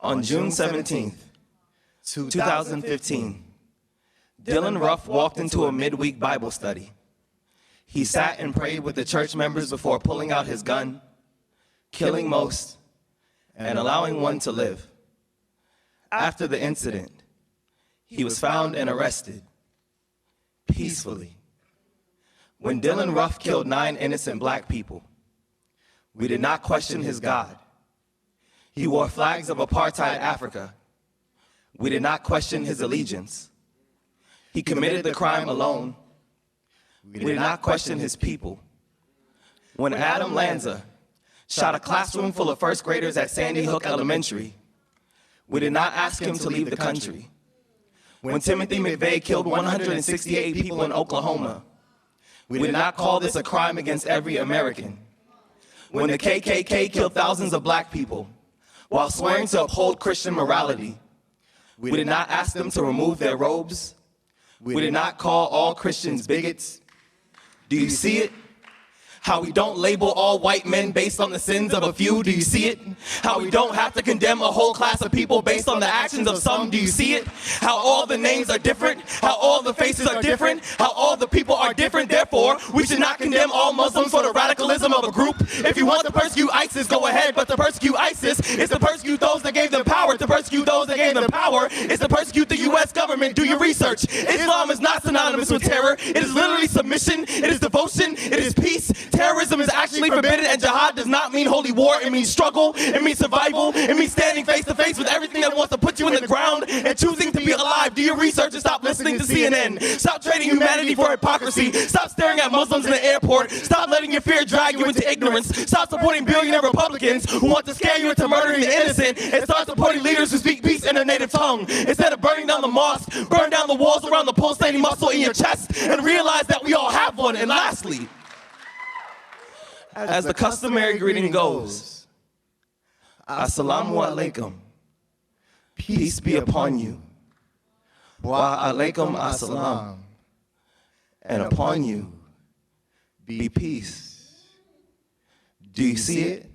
On June 17, 2015, Dylan Ruff walked into a midweek Bible study. He sat and prayed with the church members before pulling out his gun, killing most, and allowing one to live. After the incident, he was found and arrested peacefully. When Dylan Ruff killed nine innocent black people, we did not question his God. He wore flags of apartheid Africa. We did not question his allegiance. He committed the crime alone. We did not question his people. When Adam Lanza shot a classroom full of first graders at Sandy Hook Elementary, we did not ask him to leave the country. When Timothy McVeigh killed 168 people in Oklahoma, we did not call this a crime against every American. When the KKK killed thousands of black people while swearing to uphold Christian morality, we did not ask them to remove their robes. We did not call all Christians bigots. Do you see it? How we don't label all white men based on the sins of a few, do you see it? How we don't have to condemn a whole class of people based on the actions of some, do you see it? How all the names are different, how all the faces are different, how all the people are different, therefore, we should not condemn all Muslims for the radicalism of a group. If you want to persecute ISIS, go ahead, but to persecute ISIS is to persecute those that gave them power. To persecute those that gave them power is to persecute the U.S. government. Do your research. Islam is not synonymous with terror. It is literally submission, it is devotion, it is peace. Terrorism is actually forbidden, and jihad does not mean holy war. It means struggle, it means survival, it means standing face to Stop trading humanity for hypocrisy. Stop staring at Muslims in the airport. Stop letting your fear drag you into ignorance. Stop supporting billionaire Republicans who want to scare you into murdering the innocent, and start supporting leaders who speak peace in their native tongue. Instead of burning down the mosque, burn down the walls around the pulsating muscle in your chest, and realize that we all have one. And lastly, as the customary greeting goes, Assalamu alaikum. Peace be upon you. Wa alaikum assalam. And upon you be peace. Do you see it?